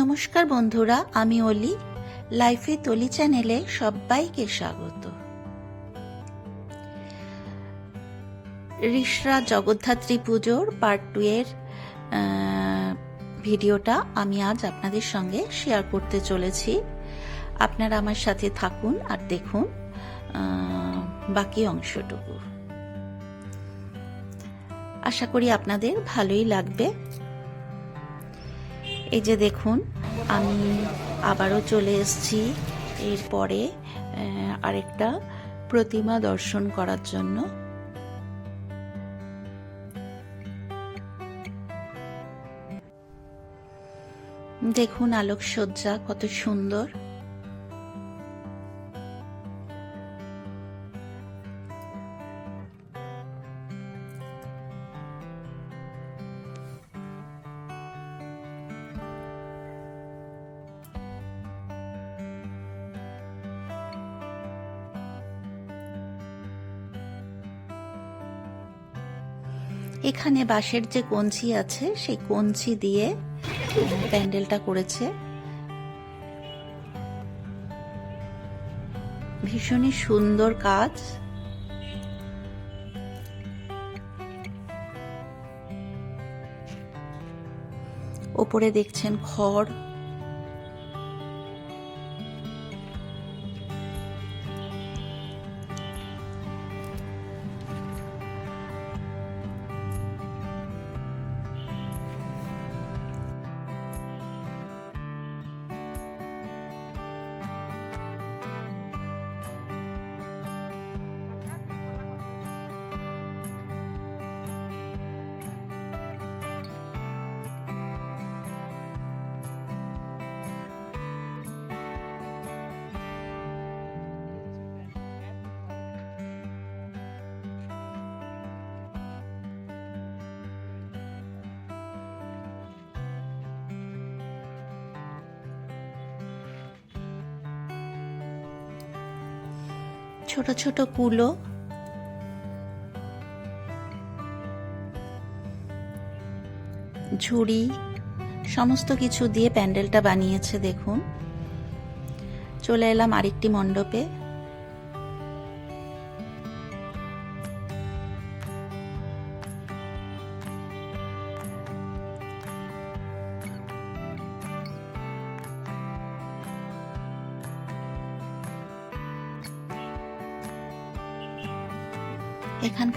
নমস্কার বন্ধুরা, আমি অলি। লাইফে তলি চ্যানেলে সবাইকে স্বাগত। রিসরা জগদ্ধাত্রী পুজোর পার্ট টু এর ভিডিওটা আমি আজ আপনাদের সঙ্গে শেয়ার করতে চলেছি। আপনারা আমার সাথে থাকুন আর দেখুন বাকি অংশটুকু। আশা করি আপনাদের ভালোই লাগবে। এই যে দেখুন, আমি আবারও চলে এসেছি এরপরে আরেকটা প্রতিমা দর্শন করার জন্য। দেখুন আলোকসজ্জা কত সুন্দর। এখানে বাঁশের যে কঞ্চি আছে, সেই কঞ্চি দিয়ে প্যান্ডেলটা করেছে। ভীষণই সুন্দর কাজ। ওপরে দেখছেন খড়। ছোট ছোট কুলো। ঝুড়ি সমস্ত কিছু দিয়ে প্যান্ডেলটা বানিয়েছে দেখুন। চলে এলাম আরেকটি মণ্ডপে।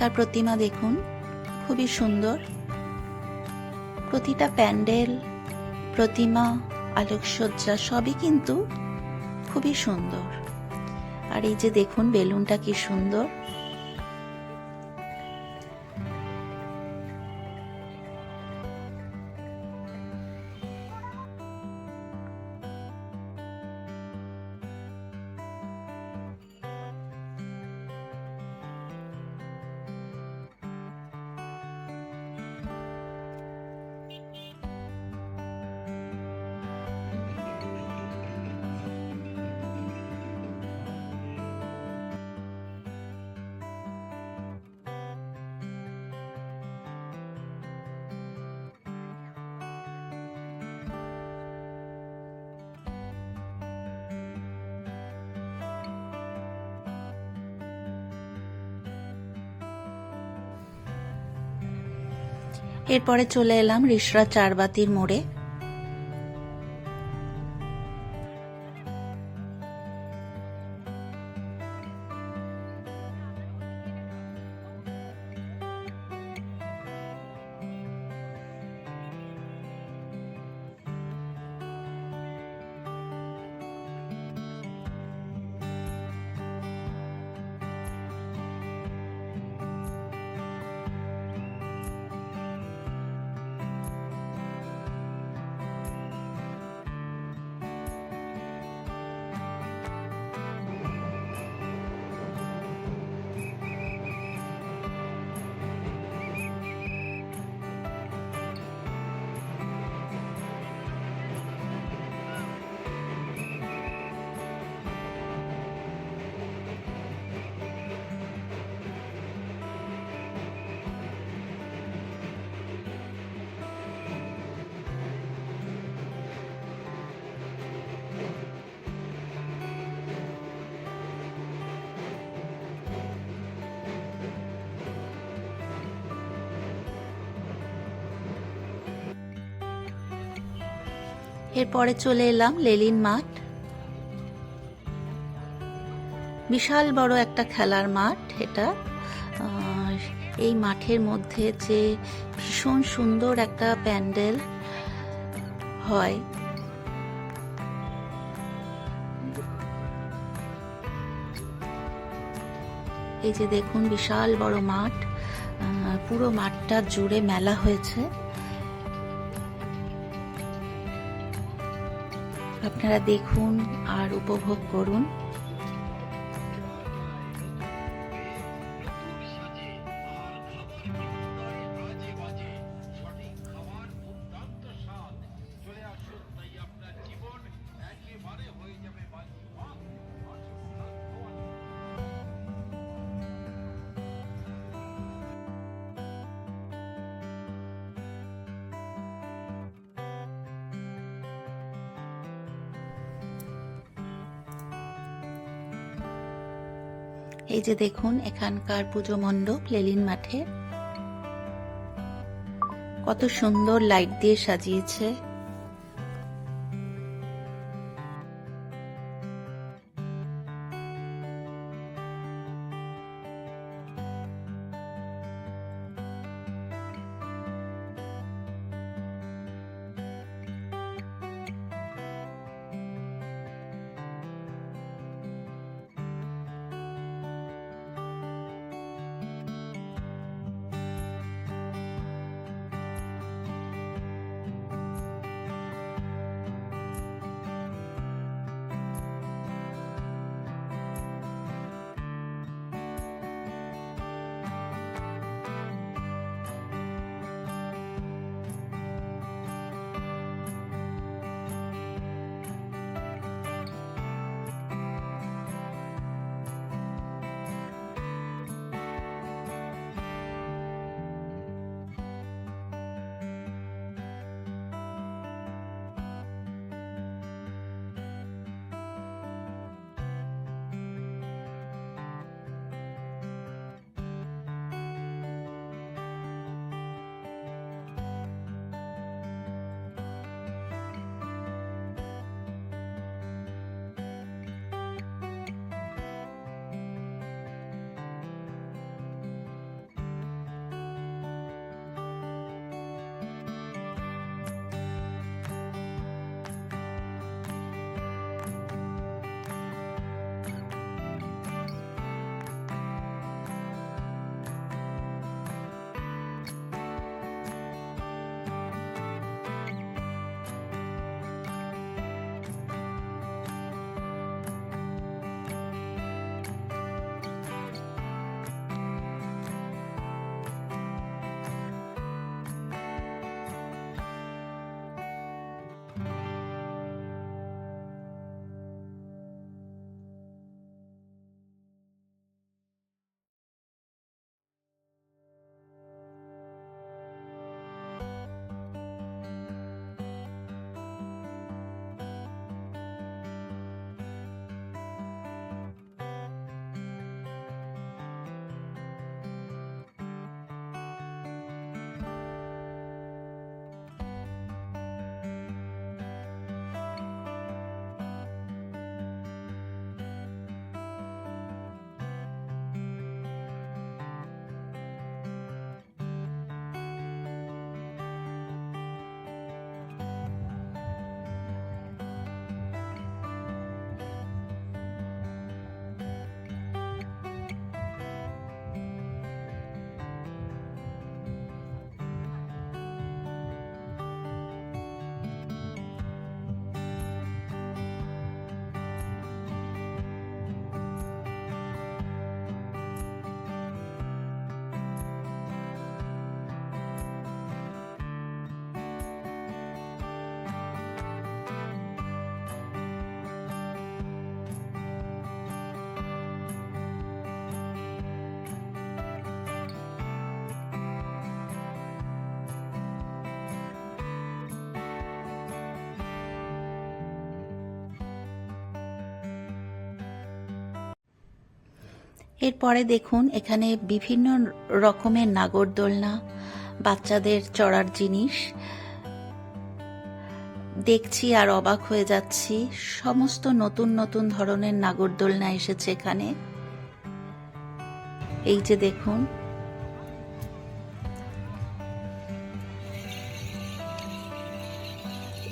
এখানকার প্রতিমা দেখুন, খুবই সুন্দর। প্রতিটা প্যান্ডেল, প্রতিমা, আলোকসজ্জা সবই কিন্তু খুবই সুন্দর। আর এই যে দেখুন, বেলুনটা কি সুন্দর। এরপরে চলে এলাম রিসরা চারবাতির মোড়ে। এরপরে চলে এলাম লেলিন মাঠ। বিশাল বড় একটা খেলার মাঠ এটা। এই মাঠের মধ্যে যে ভীষণ সুন্দর একটা প্যান্ডেল হয়। এই যে দেখুন বিশাল বড় মাঠ। পুরো মাঠটা জুড়ে মেলা হয়েছে। আপনারা দেখুন আর উপভোগ করুন। এই যে দেখুন এখানকার পুজো মণ্ডপ লেলিন মাঠে। কত সুন্দর লাইট দিয়ে সাজিয়েছে। এরপরে দেখুন, এখানে বিভিন্ন রকমের নাগরদোলনা, বাচ্চাদের চড়ার জিনিস। দেখছি আর অবাক হয়ে যাচ্ছি, সমস্ত নতুন নতুন ধরনের নাগরদোলনা এসেছে এখানে। এই যে দেখুন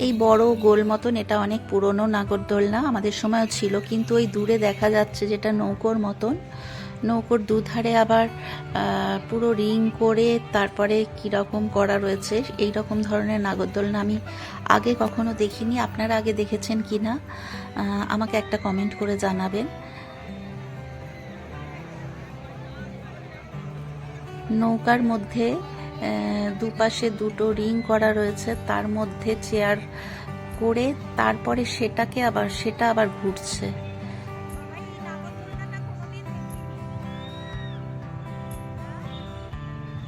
এই বড় গোল মতন এটা অনেক পুরনো নাগরদোলনা, আমাদের সময়ও ছিল, কিন্তু ওই দূরে দেখা যাচ্ছে যেটা নৌকোর মতন। নৌকোর দুধারে আবার পুরো রিং করে তারপরে কীরকম করা রয়েছে এই রকম ধরনের নাগরদোলনা আমি আগে কখনো দেখিনি। আপনারা আগে দেখেছেন কি না আমাকে একটা কমেন্ট করে জানাবেন। নৌকার মধ্যে দুপাশে দুটো রিং করা রয়েছে, তার মধ্যে চেয়ার করে তারপরে সেটাকে আবার, সেটা আবার ঘুরছে।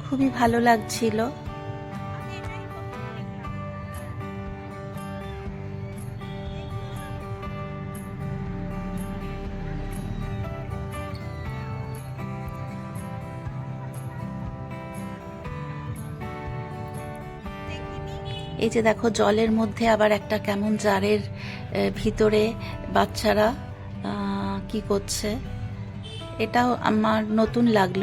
খুবই ভালো লাগছিল। এই যে দেখো, জলের মধ্যে আবার একটা কেমন জারের ভিতরে বাচ্চারা কি করছে? এটাও আমার নতুন লাগল।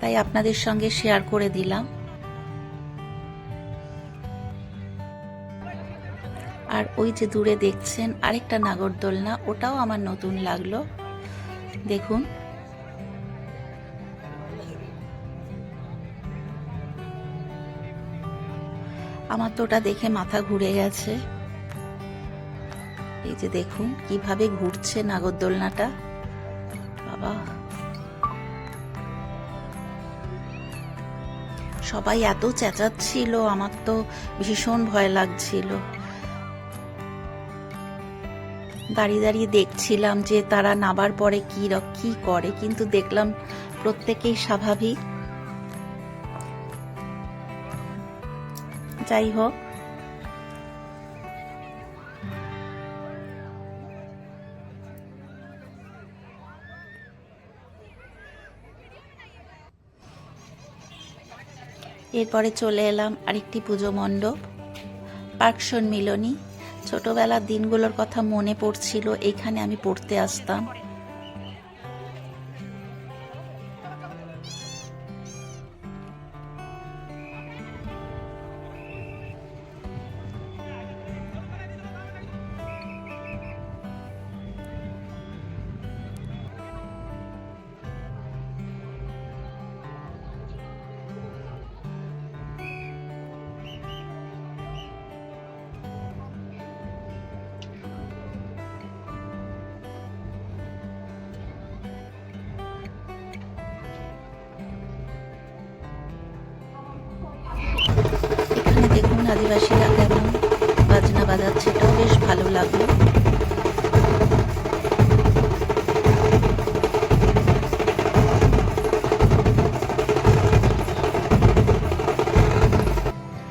তাই আপনাদের সঙ্গে শেয়ার করে দিলাম। আর ওই যে দূরে দেখছেন আরেকটা নাগরদোলনা, ওটাও আমার নতুন লাগল। দেখুন। আমার তো ওটা দেখে মাথা ঘুরে গেছে। এই যে দেখুন, কীভাবে ঘুরছে নাগরদোলনাটা। বাবা। সবাই এত চেঁচাচ্ছিল, আমার তো ভীষণ ভয় লাগছিল। দাঁড়িয়ে দাঁড়িয়ে দেখছিলাম যে তারা নাবার পরে কি কি করে, কিন্তু দেখলাম প্রত্যেকেই স্বাভাবিক। যাই হোক। এরপরে চলে এলাম আরেকটি পুজো মণ্ডপ। পার্ক মিলনী। ছোটবেলার দিনগুলোর কথা মনে পড়ছিল, এখানে আমি পড়তে আসতাম। আদিবাসীরা কেমন বাজনা বাজাচ্ছে, এটাও বেশ ভালো লাগল।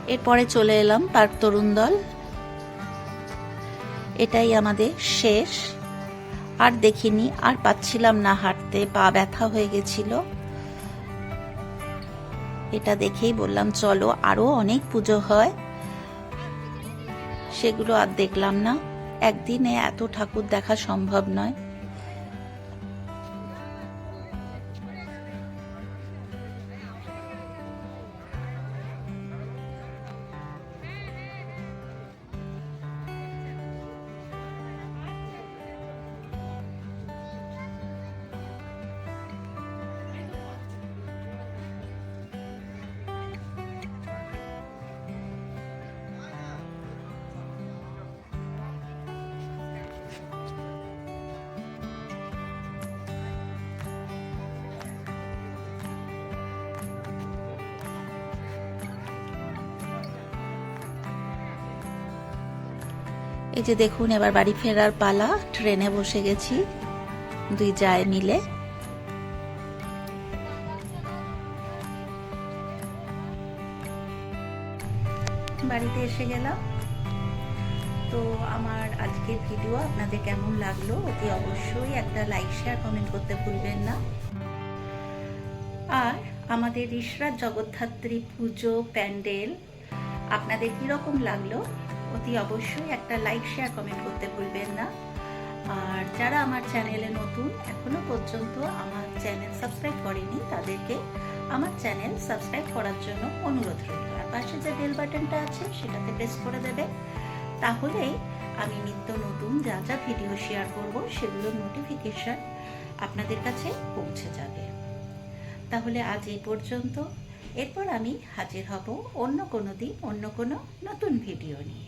এরপরে চলে এলাম পার্ক তরুণ দল। এটাই আমাদের শেষ। আর দেখিনি, আর পাচ্ছিলাম না হাঁটতে, পা ব্যথা হয়ে গেছিল। এটা দেখেই বললাম, চলো, আরও অনেক পুজো হয়। সেগুলো আর দেখলাম না। একদিনে এত ঠাকুর দেখা সম্ভব নয়। এই যে দেখুন, এবার বাড়ি ফেরার পালা, ট্রেনে বসে গেছি, দুই যায় মিলে। বাড়িতে এসে গেলাম। তো আমার আজকের ভিডিও আপনাদের কেমন লাগল? অতি অবশ্যই একটা লাইক শেয়ার কমেন্ট করতে ভুলবেন না। আর আমাদের ইশরাত জগদ্ধাত্রী পুজো প্যান্ডেল আপনাদের কীরকম লাগল? অতি অবশ্যই একটা লাইক শেয়ার কমেন্ট করতে ভুলবেন না। আর যারা আমার চ্যানেলে নতুন, এখনও পর্যন্ত আমার চ্যানেল সাবস্ক্রাইব করেনি, তাদেরকে আমার চ্যানেল সাবস্ক্রাইব করার জন্য অনুরোধ রইল। আর পাশে যে বেল বাটনটা আছে, সেটাতে প্রেস করে দেবে। তাহলেই আমি নিত্য নতুন যা যা ভিডিও শেয়ার করব, সেগুলোর নোটিফিকেশন আপনাদের কাছে পৌঁছে যাবে। তাহলে আজ এই পর্যন্ত। এরপর আমি হাজির হব অন্য কোনো দিন, অন্য কোনো নতুন ভিডিও নিয়ে।